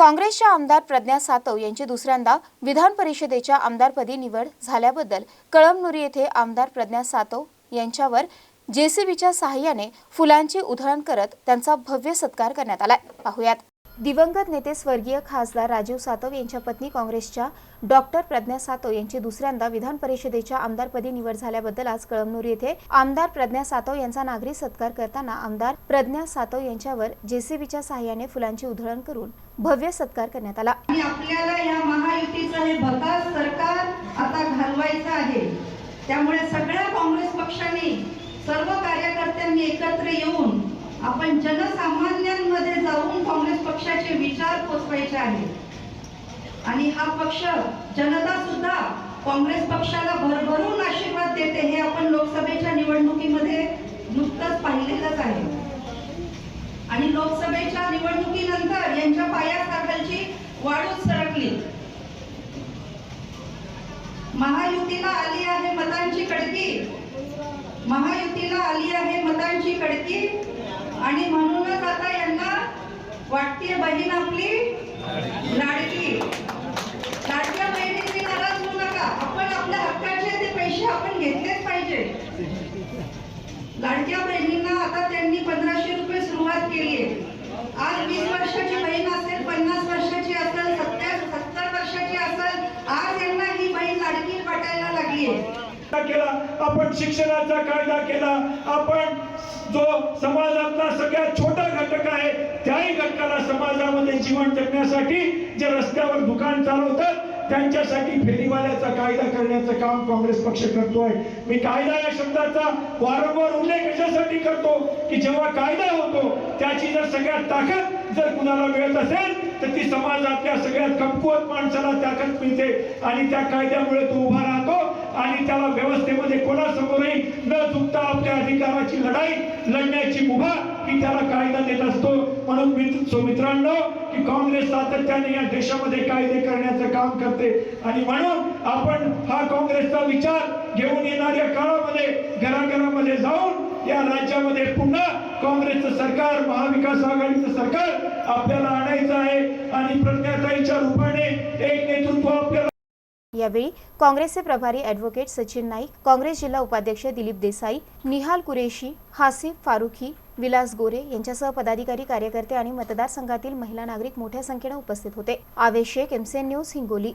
काँग्रेसच्या आमदार प्रज्ञा सातव यांची दुसऱ्यांदा विधान परिषदेच्या आमदारपदी निवड झाल्याबद्दल कळमनुरी येथे आमदार प्रज्ञा सातव यांच्यावर जेसीबीच्या सहाय्याने फुलांची उधळण करत त्यांचा भव्य सत्कार करण्यात आलाय. पाहुयात. दिवंगत नेते स्वर्गीय खासदार राजीव सातव यांच्या पत्नी काँग्रेसच्या डॉक्टर प्रज्ञा सातव यांची दुसऱ्यांदा विधान परिषदेच्या आमदारपदी निवड झाल्याबद्दल आज कळमनुरी येथे आमदार प्रज्ञा सातव यांचा नागरी सत्कार करताना आमदार प्रज्ञा सातव यांच्यावर जेसीबीच्या सहाय्याने फुलांची उधळण करून भव्य सत्कार करण्यात आला. आपल्याला या महायुतीचं हे भकास सरकार आता घालवायचं आहे. त्यामुळे सगळ्या काँग्रेस पक्षाने सर्व कार्यकर्त्यांनी एकत्र येऊन आपण जनसामान्य विचार आहे. आणि हा पक्ष जनता सुद्धा काँग्रेस पक्षाला भरभरून आशीर्वाद देते हे आपण लोकसभेच्या निवडणुकीमध्ये नुकतंच पाहिलेलंच आहे. आणि लोकसभेच्या निवडणुकीनंतर यांच्या पायाखालची वाढूच सरकली. महायुतीला आली आहे मतांची कडकी. महायुतीला आली आहे मतांची कडकी. आणि म्हणूनच आता यांना वाटते बहीण आपली? लाडकी. लाडक्या बहिणींनी नाराज होऊ नका. आपण आपल्या हक्काचे ते पैसे आपण घेतलेच पाहिजे. लाडक्या बहिणींना आता त्यांनी पंधराशे रुपये सुरुवात केली आहे. आज वीस वर्षाची बहीण असेल पन्नास वर्षाची असेल सत्तर सत्तर वर्षाची असेल आज यांना ही बहीण लाडकी वाटायला लागली आहे. केला आपण शिक्षणाचा कायदा केला आपण जो समाजातला सगळ्यात छोटा घटक आहे त्याही घटकाला समाजामध्ये जीवन जगण्यासाठी जे रस्त्यावर दुकान चालवतात त्यांच्यासाठी फेरीवाल्याचा कायदा करण्याचं काम काँग्रेस पक्ष करतोय. मी कायदा या शब्दाचा वारंवार उल्लेख कशासाठी करतो की जेव्हा कायदा होतो त्याची जर सगळ्यात ताकद जर कुणाला मिळत असेल तर ती समाजातल्या सगळ्यात कमकुवत माणसाला ताकद मिळते. आणि त्या कायद्यामुळे तो उभा राहतो आणि त्याला व्यवस्थेमध्ये कोणासमोरही न चुकता आपल्या अधिकाराची लढाई लढण्याची मुभा ही त्याला कायदा देत असतो. म्हणून मित्र सो मित्रांनो की काँग्रेस सातत्याने या देशामध्ये कायदे करण्याचं काम करते. आणि म्हणून आपण हा काँग्रेसचा विचार घेऊन येणाऱ्या काळामध्ये घराघरामध्ये जाऊन या राज्यामध्ये पुन्हा काँग्रेसचं सरकार महाविकास आघाडीचं सरकार आपल्याला आणायचं आहे. आणि प्रज्ञाताईच्या रूपाने एक नेतृत्व आपल्याला यावेळी काँग्रेसचे प्रभारी ॲडव्होकेट सचिन नाईक काँग्रेस जिल्हा उपाध्यक्ष दिलीप देसाई निहाल कुरेशी हासिफ फारुखी विलास गोरे यांच्यासह पदाधिकारी कार्यकर्ते आणि मतदारसंघातील महिला नागरिक मोठ्या संख्येने उपस्थित होते. Avesh Shaikh MCN news Hingoli.